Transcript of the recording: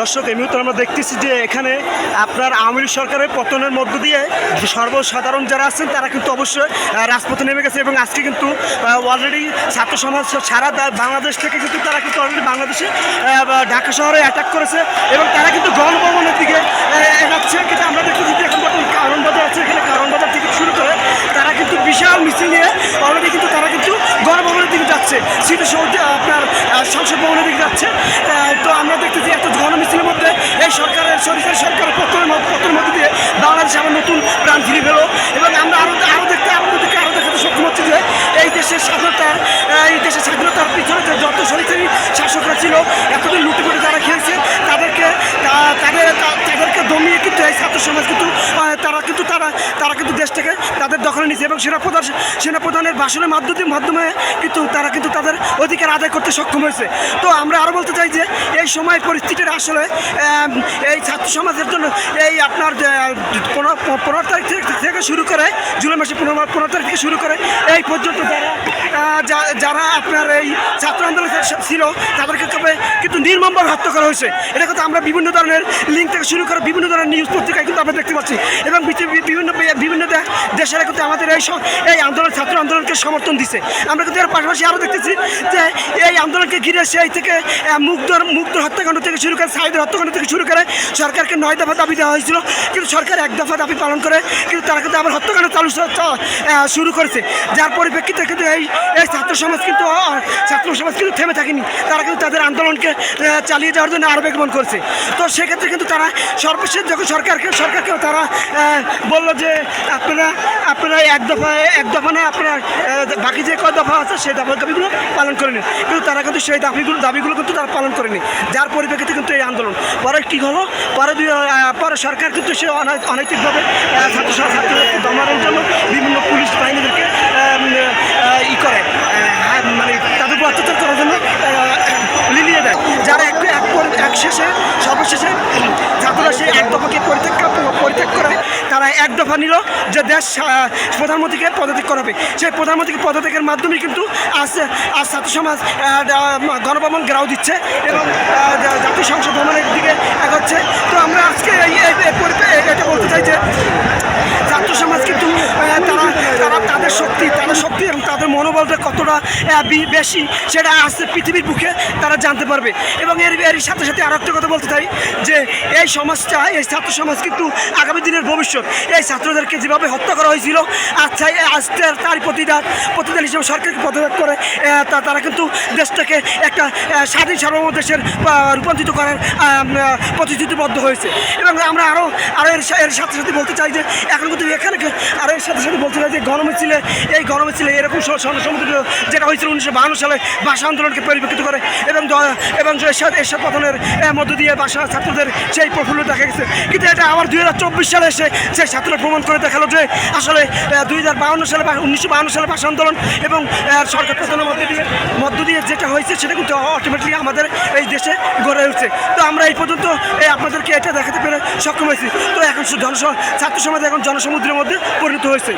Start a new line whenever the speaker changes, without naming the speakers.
দর্শক, এই মুহূর্তে আমরা দেখতেছি যে এখানে আপনার আওয়ামী লীগ সরকারের পতনের মধ্য দিয়ে সর্বসাধারণ যারা আছেন, তারা কিন্তু অবশ্যই রাজপথে নেমে গেছে এবং আজকে কিন্তু অলরেডি ছাত্র সমাজ সারা বাংলাদেশ থেকে কিন্তু তারা কিন্তু অলরেডি বাংলাদেশে ঢাকা শহরে অ্যাটাক করেছে এবং তারা কিন্তু গণভবনের দিকে এগাচ্ছে। কিন্তু আমরা দেখতেছি যে এখন বর্তমানে কারণ বাজার আছে, এখানে কারণ বাজার থেকে শুরু করে তারা কিন্তু বিশাল মিছিল নিয়ে অলরেডি কিন্তু তারা কিন্তু গণভবনের দিকে যাচ্ছে। সিটি সৌধ আপনার আহ, সংসদ ভবনের দিকে যাচ্ছে আহ, তো আমরা দেখতেছি এত ঘন মিছিলের মধ্যে এই সরকারের সরকারি সরকারের পতনের মধ্য- পতনের মধ্যে দিয়ে বাংলাদেশ আবার নতুন প্রাণ ফিরে পেল এবং আমরা আরও আরও দেখতে আপনাদেরকে আরও দেখাতে সক্ষম হচ্ছি যে এই দেশের স্বাধীনতার এই দেশের স্বাধীনতার পিছনে যে যত সরকারি শাসকরা ছিল, এতদিন লুটি করে যারা খেয়েছে তাদেরকে তাদের তাদেরকে দমিয়ে কিন্তু এই ছাত্র সমাজ কিন্তু আহ, তারা কিন্তু তারা তারা কিন্তু দেশটাকে তাদের দখলে নিয়েছে এবং সেনাপ্রধান সেনাপ্রধানের ভাষণের মাধ্যমে মাধ্যমে কিন্তু তারা কিন্তু তাদের অধিকার আদায় করতে সক্ষম হয়েছে। তো আমরা আরও বলতে চাই যে এই সময় পরিস্থিতিটা আসলে এই ছাত্র সমাজের জন্য এই আপনার পনেরো তারিখ থেকে- শুরু করে জুলাই মাসে পনেরো পনেরো তারিখ থেকে শুরু করে এই পর্যন্ত যারা যারা আপনার এই ছাত্র আন্দোলন ছিল তাদেরকে তবে কিন্তু নির্মমভাবে হত্যা করা হয়েছে। এটা কিন্তু আমরা বিভিন্ন ধরনের লিঙ্ক থেকে শুরু করে বিভিন্ন ধরনের নিউজ পত্রিকায় কিন্তু আমরা দেখতে পাচ্ছি। এবং বিভিন্ন বিভিন্ন দেশেরা কিন্তু আমাদের এই এই আন্দোলন ছাত্র আন্দোলনকে সমর্থন দিছে। আমরা কিন্তু এর পাশাপাশি আরও দেখতেছি যে এই আন্দোলনকে ঘিরে সেই থেকে মুগ্ধর মুগ্ধর হত্যাকাণ্ড থেকে শুরু করে, সাইদের হত্যাকাণ্ড থেকে শুরু করে সরকারকে নয় দফা দাবি দেওয়া হয়েছিল। কিন্তু সরকার এক দফা দাবি পালন করে, কিন্তু তারা কিন্তু আবার হত্যাকাণ্ড চালু শুরু করেছে। যার পরিপ্রেক্ষিতে কিন্তু এই এই ছাত্র সমাজ কিন্তু ছাত্র সমাজ কিন্তু থেমে থাকেনি। তারা কিন্তু তাদের আন্দোলনকে চালিয়ে যাওয়ার জন্য আরও বেগমন করছে। তো সেক্ষেত্রে কিন্তু তারা সর্বশেষ যখন সরকারকে সরকারকেও তারা বলল যে, আপনারা আপনারা এক দফা এক দফা না আপনার বাকি যে কয় দফা আছে সেই দফা দাবিগুলো পালন করে নিন। কিন্তু তারা কিন্তু সেই দাবিগুলো দাবিগুলো কিন্তু তারা পালন করেনি যার পরিপ্রেক্ষিতে কিন্তু এই আন্দোলন। পরে কী হলো? পরে পরে সরকার কিন্তু সে অনৈ- অনৈতিকভাবে ছাত্র ছাত্রীদেরকে দমানোর জন্য বিভিন্ন পুলিশ বাহিনীদেরকে ই করে মানে তাদের অত্যাচার করার জন্য লিলিয়ে দেয়। যারা এক এক শেষে, সর্বশেষে ছাত্ররা সেই এক দফাকে পরিত্যাগ পরিত্যাগ করে, তারা এক দফা নিল। যে দেশ প্রধানমন্ত্রীকে পদত্যাগ করাবে। সেই প্রধানমন্ত্রীকে পদত্যাগের মাধ্যমে কিন্তু আজ আজ ছাত্র সমাজ গণভবন গ্রাও দিচ্ছে এবং জাতীয় সংসদ ভবনের দিকে এগোচ্ছে। তো আমরা আজকে এই এটা বলতে চাই যে ছাত্র সমাজ কিন্তু আহ, তারা তারা তাদের শক্তি তাদের শক্তি এবং তাদের মনোবলটা কতটা বেশি সেটা আসছে পৃথিবীর বুকে, তারা জানতে পারবে। এবং এর এর সাথে সাথে আরও একটা কথা বলতে চাই যে, এই সমাজটা, এই ছাত্র সমাজ কিন্তু আগামী দিনের ভবিষ্যৎ। এই ছাত্রদেরকে যেভাবে হত্যা করা হয়েছিল আচ্ছা আজ তার প্রতিদান প্রতিদান হিসেবে সরকারকে পদত্যাগ করে তা- তারা কিন্তু দেশটাকে একটা স্বাধীন সার্বভৌম দেশের রূপান্তরিত করার প্রতিশ্রুতিবদ্ধ হয়েছে। এবং আমরা আরও আরও এর এর সাথে সাথে বলতে চাই যে, এখন কিন্তু এখানে আরও এর সাথে সাথে বলতে চাই যে, গণমিছিলে এই গণমিছিলে এরকম সমুদ্র যেটা হয়েছিল উনিশশো বাহান্ন সালে, ভাষা আন্দোলনকে পরিপ্রেক্ষিত করে এবং এবং এরশাদ পতনের মধ্য দিয়ে ভাষা ছাত্রদের সেই প্রফুল্ল দেখা গেছে। কিন্তু এটা আবার দুই হাজার চব্বিশ সালে এসে সেই ছাত্র প্রমাণ করে দেখাল যে আসলে দুই সালে উনিশশো সালে ভাষা আন্দোলন এবং সরকার পতনের মধ্য দিয়ে মধ্য হয়েছে সেটা কিন্তু অটোমেটিকলি আমাদের এই দেশে গড়ে উঠছে। তো আমরা এই পর্যন্ত এই আপনাদেরকে এটা দেখাতে পেরে সক্ষম হয়েছি। তো এখন জনস ছাত্র সমাজ এখন জনসমুদ্রের মধ্যে পরিণত হয়েছে।